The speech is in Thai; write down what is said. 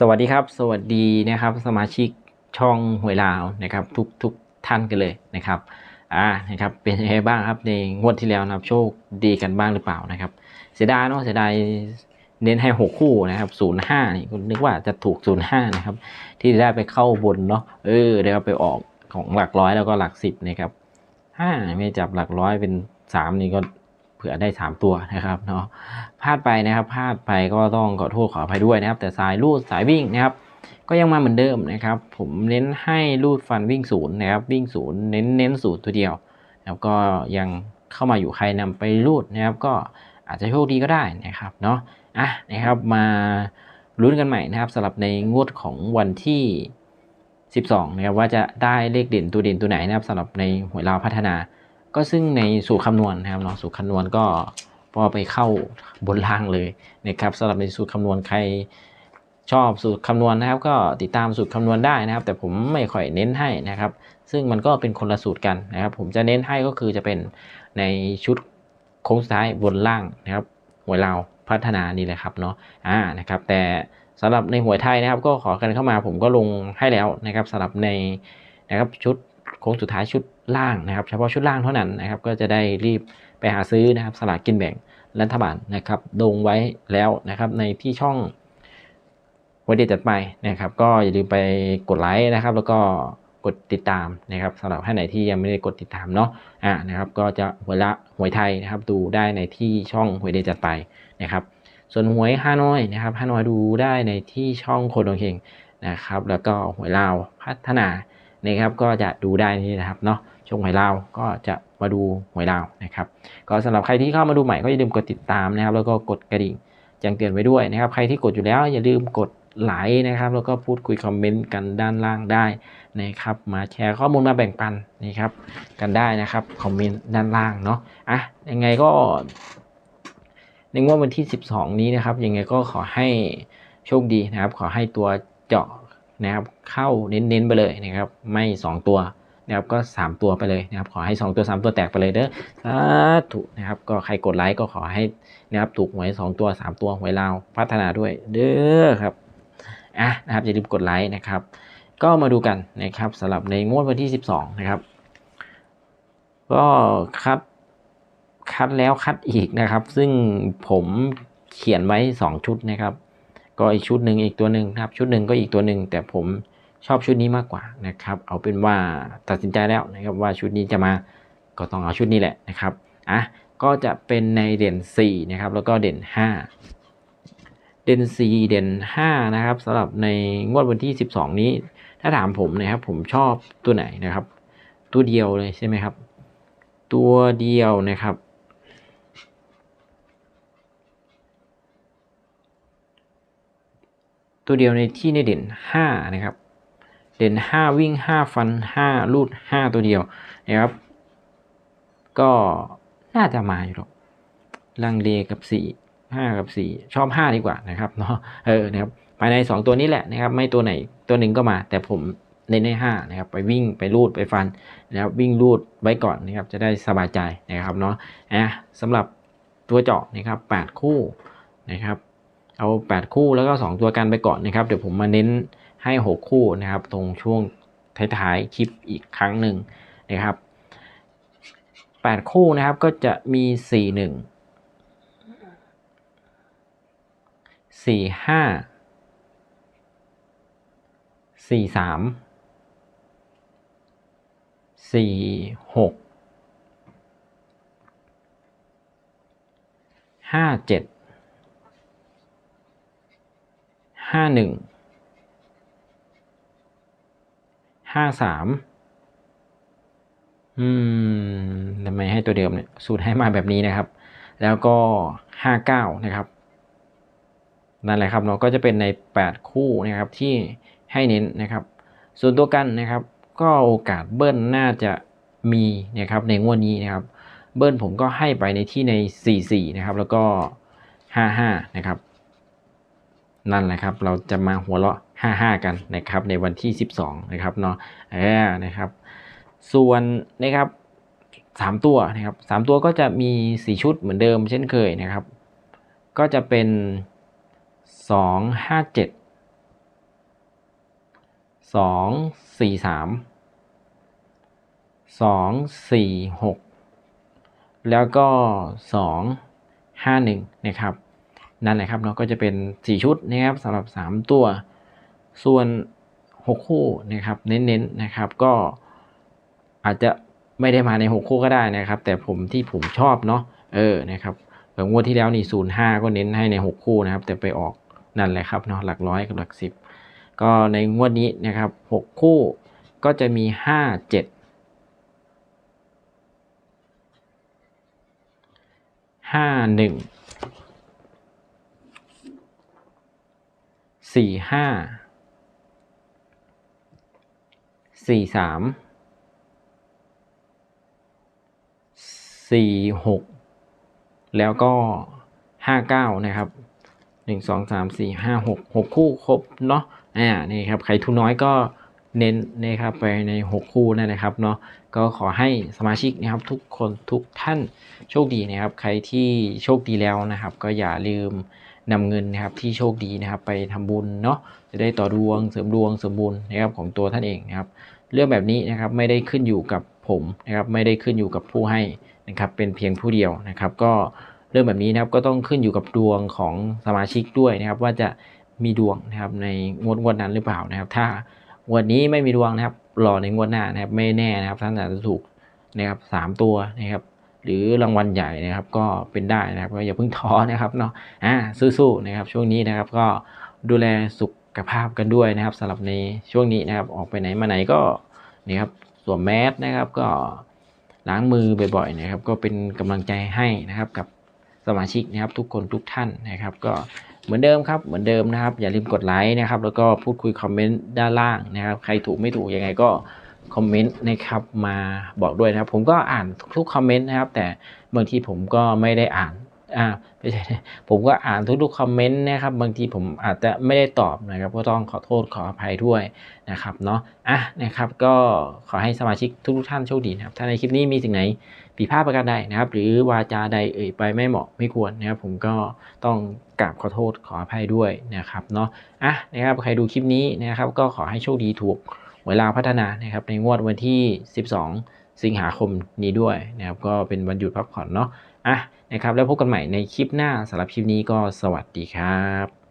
สวัสดีครับ สวัสดีนะครับ สมาชิกช่องหวยลาวนะครับ ทุกทุกท่านกันเลยนะครับอ่านะครับเป็นยังไงบ้างครับในงวดที่แล้วนะครับโชคดีกันบ้างหรือเปล่านะครับ เสียดายเนาะเสียดาย เน้นให้หกคู่นะครับศูนย์ห้านี่คุณนึกว่าจะถูกศูนย์ห้านะครับ ที่ได้ไปเข้าบนเนาะ เออได้ไปออกของหลักร้อยแล้วก็หลักสิบนะครับห้าไม่จับหลักร้อยเป็นสามนี่ก็เผื่อได้สามตัวนะครับเนาะ พลาดไปนะครับพลาดไปก็ต้องขอโทษขออภัยด้วยนะครับ แต่สายลูดสายวิ่งนะครับ ก็ยังมาเหมือนเดิมนะครับ ผมเน้นให้ลูดฟันวิ่งศูนย์นะครับ วิ่งศูนย์เน้นเน้นศูนย์ตัวเดียวนะครับก็ยังเข้ามาอยู่ใครนำไปลูดนะครับ ก็อาจจะโชคดีก็ได้นะครับเนาะ อะนะครับมาลุ้นกันใหม่นะครับสำหรับในงวดของวันที่ 12นะครับว่าจะได้เลขเด่นตัวเด่นตัวไหนนะครับสำหรับในหวยลาวพัฒนา ก็ซึ่งในสูตรคำนวณนะครับเนาะสูตรคำนวณก็พอไปเข้าบนล่างเลยนะครับสำหรับในสูตรคำนวณใครชอบสูตรคำนวณนะครับ ก็ติดตามสูตรคำนวณได้นะครับ แต่ผมไม่ค่อยเน้นให้นะครับ ซึ่งมันก็เป็นคนละสูตรกันนะครับ ผมจะเน้นให้ก็คือจะเป็นในชุดโค้งสุดท้ายบนล่างนะครับหวยลาว พัฒนานี่แหละครับเนาะอ่านะครับแต่สำหรับในหวยไทยนะครับ ก็ขอกันเข้ามาผมก็ลงให้แล้วนะครับสำหรับในนะครับชุดโค้งสุดท้ายชุดล่างนะครับ เฉพาะชุดล่างเท่านั้นนะครับ ก็จะได้รีบไปหาซื้อนะครับสลากกินแบ่งรัฐบาลนะครับลงไว้แล้วนะครับในที่ช่องไว้เด็ดจัดไปนะครับ ก็อย่าลืมไปกดไลค์นะครับ แล้วก็ กดติดตามนะครับสำหรับท่านไหนที่ยังไม่ได้กดติดตามเนาะอ่านะครับก็จะหวยละหวยไทยนะครับดูได้ในที่ช่องหวยเดจัดไปนะครับส่วนหวยฮานอยนะครับฮานอยดูได้ในที่ช่องโคดงเฮงนะครับแล้วก็หวยลาวพัฒนานะครับก็จะดูได้นี่นะครับเนาะช่วงหวยลาวก็จะมาดูหวยลาวนะครับก็สำหรับใครที่เข้ามาดูใหม่ก็อย่าลืมกดติดตามนะครับแล้วก็กดกระดิ่งแจ้งเตือนไว้ด้วยนะครับใครที่กดอยู่แล้วอย่าลืมกด ไลค์นะครับ แล้วก็พูดคุยคอมเมนต์กันด้านล่างได้นะครับ มาแชร์ข้อมูลมาแบ่งปันนะครับ กันได้นะครับคอมเมนต์ด้านล่างเนาะอะยังไงก็ในงวดวันที่ 12 นี้นะครับยังไงก็ขอให้โชคดีนะครับ ขอให้ตัวเจาะนะครับ เข้าเน้นๆไปเลยนะครับ ไม่ 2 ตัวนะครับก็ 3 ตัวไปเลยนะครับ ขอให้ 2 ตัว 3 ตัวแตกไปเลยเด้อสาธุนะครับ ก็ใครกดไลค์ก็ขอให้นะครับถูกหวย 2 ตัว 3 ตัวหวยลาวพัฒนาด้วยเด้อครับ อะนะครับอย่าลืมกดไลค์นะครับ ก็มาดูกันนะครับสำหรับในงวดวันที่ 12 นะครับ ก็คัดคัดแล้วคัดอีกนะครับ ซึ่งผมเขียนไว้ 2 ชุดนะครับ ก็อีกชุดหนึ่งอีกตัวหนึ่งนะครับ ชุดหนึ่งก็อีกตัวหนึ่งแต่ผมชอบชุดนี้มากกว่านะครับ เอาเป็นว่าตัดสินใจแล้วนะครับว่าชุดนี้จะมาก็ต้องเอาชุดนี้แหละนะครับอะก็จะเป็นในเด่น 4 นะครับ แล้วก็เด่น 5 เด่น 4 เด่น 5 นะครับสำหรับในงวดวันที่ 12 นี้ ถ้าถามผมนะครับ ผมชอบตัวไหนนะครับ ตัวเดียวเลยใช่ไหมครับ ตัวเดียวนะครับ ตัวเดียวในที่ในเด่น 5 นะครับ เด่น 5 วิ่ง 5 ฟัน 5 ลูด 5 ตัวเดียวนะครับ ก็น่าจะมาอยู่หรอกลังเลกับ 4 5 กับ 4 ชอบ 5 ดีกว่านะครับเนาะเออนะครับภายใน 2 ตัวนี้แหละนะครับไม่ตัวไหนตัวหนึ่งก็มา แต่ผมเน้นใน5นะครับไปวิ่งไปลูดไปฟันนะครับวิ่งลูดไว้ก่อนนะครับจะได้สบายใจนะครับเนาะอะสำหรับตัวเจาะนะครับ 8 คู่นะครับเอา 8 คู่แล้วก็ 2 ตัวกันไปก่อนนะครับ เดี๋ยวผมมาเน้นให้ 6 คู่นะครับ ตรงช่วงท้ายๆคลิปอีกครั้งหนึ่งนะครับ 8 คู่นะครับก็จะมี 4 1 4 5 4 3 4 6 5 7ห้าหนึ่งห้าสามอืมทำไมให้ตัวเดิมเนี่ย สูตรให้มาแบบนี้นะครับ แล้วก็ห้าเก้านะครับ นั่นแหละครับเนาะก็จะเป็นในแปดคู่นะครับที่ให้เน้นนะครับ ส่วนตัวกันนะครับ ก็โอกาสเบิ้ลน่าจะมีนะครับในงวดนี้นะครับ เบิ้ลผมก็ให้ไปในที่ในสี่สี่นะครับ แล้วก็ห้าห้านะครับ นั่นแหละครับ เราจะมาหัวเราะ 55 กันนะครับ ในวันที่ 12 นะครับเนาะเออนะครับ ส่วนนะครับสามตัวนะครับสามตัวก็จะมีสี่ชุดเหมือนเดิมเช่นเคยนะครับ ก็จะเป็น สองห้าเจ็ดสองสี่สามสองสี่หกแล้วก็สองห้าหนึ่งนะครับ นั่นแหละครับเนาะก็จะเป็นสี่ชุดนะครับสำหรับสามตัว ส่วนหกคู่นะครับเน้นๆนะครับก็อาจจะไม่ได้มาในหกคู่ก็ได้นะครับ แต่ผมที่ผมชอบเนาะเออนะครับแบบ งวดที่แล้วนี่ศูนย์ห้าก็เน้นให้ในหกคู่นะครับ แต่ไปออกนั่นแหละครับเนาะหลักร้อยกับหลักสิบก็ในงวดนี้นะครับหกคู่ก็จะมีห้าเจ็ดห้าหนึ่งสี่ห้าสี่สามสี่หก แล้วก็ห้าเก้านะครับหนึ่งสองสามสี่ห้าหกหกคู่ครบเนาะอ่านี่ครับใครทุนน้อยก็เน้นนะครับไปในหกคู่นั่นนะครับเนาะก็ขอให้สมาชิกนะครับทุกคนทุกท่านโชคดีนะครับ ใครที่โชคดีแล้วนะครับ ก็อย่าลืมนำเงินนะครับที่โชคดีนะครับไปทำบุญเนาะจะได้ต่อดวงเสริมดวงเสริมบุญนะครับของตัวท่านเองนะครับ เรื่องแบบนี้นะครับไม่ได้ขึ้นอยู่กับ ผมนะครับไม่ได้ขึ้นอยู่กับผู้ให้นะครับเป็นเพียงผู้เดียวนะครับ ก็เรื่องแบบนี้นะครับก็ต้องขึ้นอยู่กับดวงของสมาชิกด้วยนะครับ ว่าจะมีดวงนะครับในงวดงวดนั้นหรือเปล่านะครับ ถ้างวดนี้ไม่มีดวงนะครับรอในงวดหน้านะครับไม่แน่นะครับท่านอาจจะถูกนะครับสามตัวนะครับหรือรางวัลใหญ่นะครับก็เป็นได้นะครับก็อย่าเพิ่งท้อนะครับเนาะอ่าสู้ๆนะครับช่วงนี้นะครับก็ดูแลสุขภาพกันด้วยนะครับสำหรับในช่วงนี้นะครับออกไปไหนมาไหนก็นี่ครับ สวมแมสนะครับก็ล้างมือบ่อยๆนะครับ ก็เป็นกำลังใจให้นะครับกับสมาชิกนะครับทุกคนทุกท่านนะครับ ก็เหมือนเดิมครับเหมือนเดิมนะครับ อย่าลืมกดไลค์นะครับ แล้วก็พูดคุยคอมเมนต์ด้านล่างนะครับ ใครถูกไม่ถูกยังไงก็คอมเมนต์นะครับมาบอกด้วยนะครับ ผมก็อ่านทุกๆคอมเมนต์นะครับ แต่บางทีผมก็ไม่ได้อ่าน อ่าไม่ใช่ผมก็อ่านทุกๆคอมเมนต์นะครับ บางทีผมอาจจะไม่ได้ตอบนะครับ ก็ต้องขอโทษขออภัยด้วยนะครับเนาะอะนะครับก็ขอให้สมาชิกทุกๆท่านโชคดีนะครับ ถ้าในคลิปนี้มีสิ่งไหนผิดพลาดประการใดนะครับ หรือวาจาใดเอ่ยไปไม่เหมาะไม่ควรนะครับ ผมก็ต้องกราบขอโทษขออภัยด้วยนะครับเนาะอะนะครับใครดูคลิปนี้นะครับ ก็ขอให้โชคดีถูกเวลาพัฒนานะครับ ในงวดวันที่ 12 สิงหาคมนี้ด้วยนะครับ ก็เป็นวันหยุดพักผ่อนเนาะ อะนะครับ แล้วพบกันใหม่ในคลิปหน้าสำหรับคลิปนี้ก็สวัสดีครับ